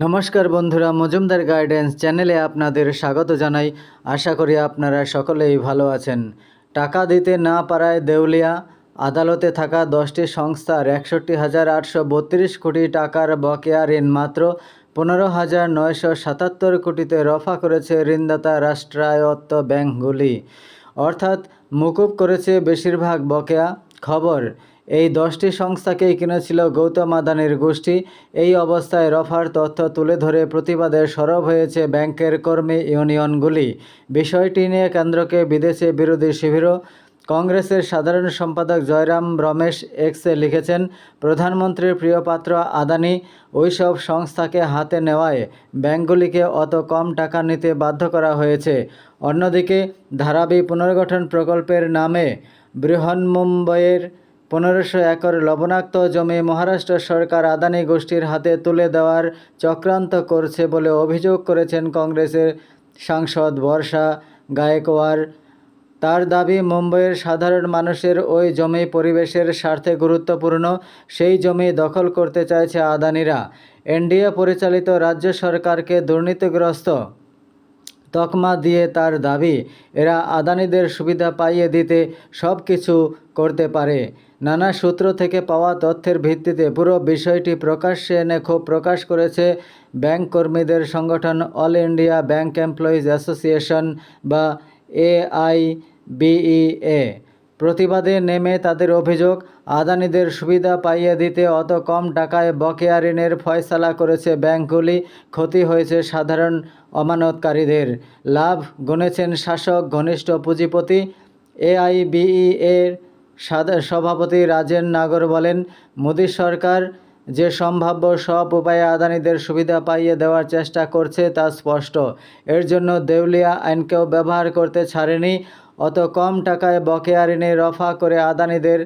নমস্কার বন্ধুরা, মজুমদার গাইডেন্স চ্যানেলে আপনাদের স্বাগত জানাই। আশা করি আপনারা সকলেই ভালো আছেন। টাকা দিতে না পারায় দেউলিয়া, আদালতে থাকা দশটি সংস্থার একষট্টি হাজার আটশো বত্রিশ কোটি টাকার বকেয়া ঋণ মাত্র পনেরো হাজার নয়শো সাতাত্তর কোটিতে রফা করেছে ঋণদাতা রাষ্ট্রায়ত্ত ব্যাংকগুলি। অর্থাৎ মুকুব করেছে বেশিরভাগ বকেয়া খবর। এই দশটি সংস্থাকেই কিনেছিল গৌতম আদানির গোষ্ঠী। এই অবস্থায় রফার তথ্য তুলে ধরে প্রতিবাদে সরব হয়েছে ব্যাংকের কর্মী ইউনিয়নগুলি। বিষয়টি নিয়ে কেন্দ্রকে বিদেশে বিরোধী শিবিরও। কংগ্রেসের সাধারণ সম্পাদক জয়রাম রমেশ এক্সে লিখেছেন, প্রধানমন্ত্রীর প্রিয়পাত্র আদানি, ওইসব সংস্থাকে হাতে নেওয়ায় ব্যাংকগুলিকে অত কম টাকা নিতে বাধ্য করা হয়েছে। অন্যদিকে, ধারাবি পুনর্গঠন প্রকল্পের নামে বৃহন্মুম্বইয়ের পনেরোশো একর লবণাক্ত জমি মহারাষ্ট্র সরকার আদানি গোষ্ঠীর হাতে তুলে দেওয়ার চক্রান্ত করছে বলে অভিযোগ করেছেন কংগ্রেসের সাংসদ বর্ষা গায়েকোয়ার তার দাবি, মুম্বইয়ের সাধারণ মানুষের ওই জমি পরিবেশের স্বার্থে গুরুত্বপূর্ণ, সেই জমি দখল করতে চাইছে আদানিরা। এনডিএ পরিচালিত রাজ্য সরকারকে দুর্নীতিগ্রস্ত। তকমা দিয়ে তার দাবি, এরা আদানিদের সুবিধা পাইয়ে দিতে সব কিছু করতে পারে। নানা সূত্র থেকে পাওয়া তথ্যের ভিত্তিতে পুরো বিষয়টি প্রকাশ্যে এনে ক্ষোভ প্রকাশ করেছে ব্যাংক কর্মীদের সংগঠন all India bank employees association বা এআইবিইএ প্রতিবাদে নেমে তাদের অভিযোগ, আদানিদের সুবিধা পাইয়ে দিতে অত কম টাকায় বকেয়া ঋণের ফয়সালা করেছে ব্যাংকগুলি, ক্ষতি হয়েছে সাধারণ অমানতকারীদের। লাভ গুনেছেন শাসক, ঘনিষ্ঠ পুঁজিপতি এআইবিই এর সভাপতি রাজেন নাগর বলেন, মোদী সরকার যে সম্ভাব্য সব উপায়ে আদানিদের সুবিধা পাইয়ে দেওয়ার চেষ্টা করছে তা স্পষ্ট। এর জন্য দেউলিয়া আইনকেও ব্যবহার করতে ছাড়েনি অত কম টাকায় বকেয়া ঋণে রফা করে আদানিদের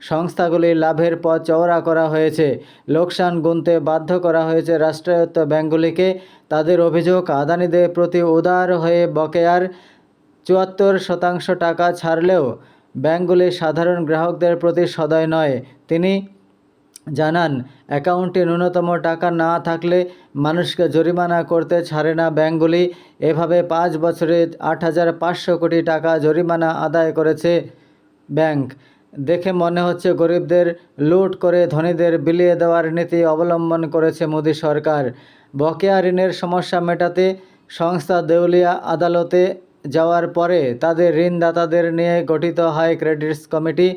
সংস্থাগুলির লাভের পথ চওড়া করা হয়েছে। লোকসান গুনতে বাধ্য করা হয়েছে রাষ্ট্রায়ত্ত ব্যাংকগুলিকে তাদের অভিযোগ, আদানিদের প্রতি উদার হয়ে বকেয়ার চুয়াত্তর শতাংশ টাকা ছাড়লেও ব্যাংকগুলি সাধারণ গ্রাহকদের প্রতি সদয় নয়। তিনি জানান, অ্যাকাউন্টে ন্যূনতম টাকা না থাকলে মানুষকে জরিমানা করতে ছাড়ে না ব্যাংকগুলি এভাবে পাঁচ বছরে আট হাজার পাঁচশো কোটি টাকা জরিমানা আদায় করেছে ব্যাংক। দেখে মনে হচ্ছে গরিবদের লুট করে ধনীদের বিলিয়ে দেওয়ার নীতি অবলম্বন করেছে মোদী সরকার। বকেয়া ঋণের সমস্যা মেটাতে সংস্থা দেউলিয়া আদালতে যাওয়ার পরে তাদের ঋণদাতাদের নিয়ে গঠিত হয় ক্রেডিটস কমিটি,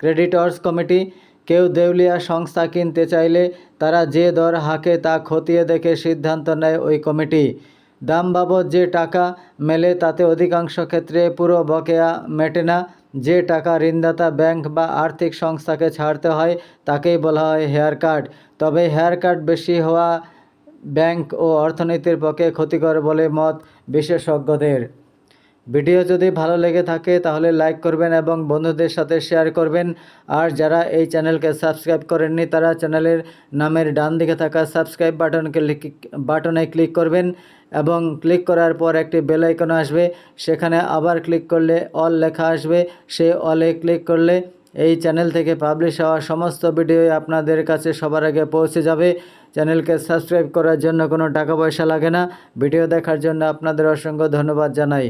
ক্রেডিটর্স কমিটি। কেউ দেউলিয়া সংস্থা কিনতে চাইলে তারা যে দর হাঁকে তা খতিয়ে দেখে সিদ্ধান্ত নেয় ওই কমিটি। দাম বাবদ যে টাকা মেলে তাতে অধিকাংশ ক্ষেত্রে পুরো বকেয়া মেটে না। যে টাকা ঋণদাতা ব্যাংক বা আর্থিক সংস্থাকে ছাড়তে হয় তাকেই বলা হয় হেয়ার কাট তবে হেয়ার কাট বেশি হওয়া ব্যাংক ও অর্থনীতির পক্ষে ক্ষতিকর বলে মত বিশেষজ্ঞদের। ভিডিও যদি ভালো লেগে থাকে তাহলে লাইক করবেন এবং বন্ধুদের সাথে শেয়ার করবেন। আর যারা এই চ্যানেলকে সাবস্ক্রাইব করেননি, তারা চ্যানেলের নামের ডান দিকে থাকা সাবস্ক্রাইব বাটনকে বাটনে ক্লিক করবেন এবং ক্লিক করার পর একটি বেল আইকন আসবে। সেখানে আবার ক্লিক করলে অল লেখা আসবে। সেই অলে ক্লিক করলে এই চ্যানেল থেকে পাবলিশ হওয়া সমস্ত ভিডিওই আপনাদের কাছে সবার আগে পৌঁছে যাবে। চ্যানেলকে সাবস্ক্রাইব করার জন্য কোনো টাকা পয়সা লাগে না। ভিডিও দেখার জন্য আপনাদের অসংখ্য ধন্যবাদ জানাই।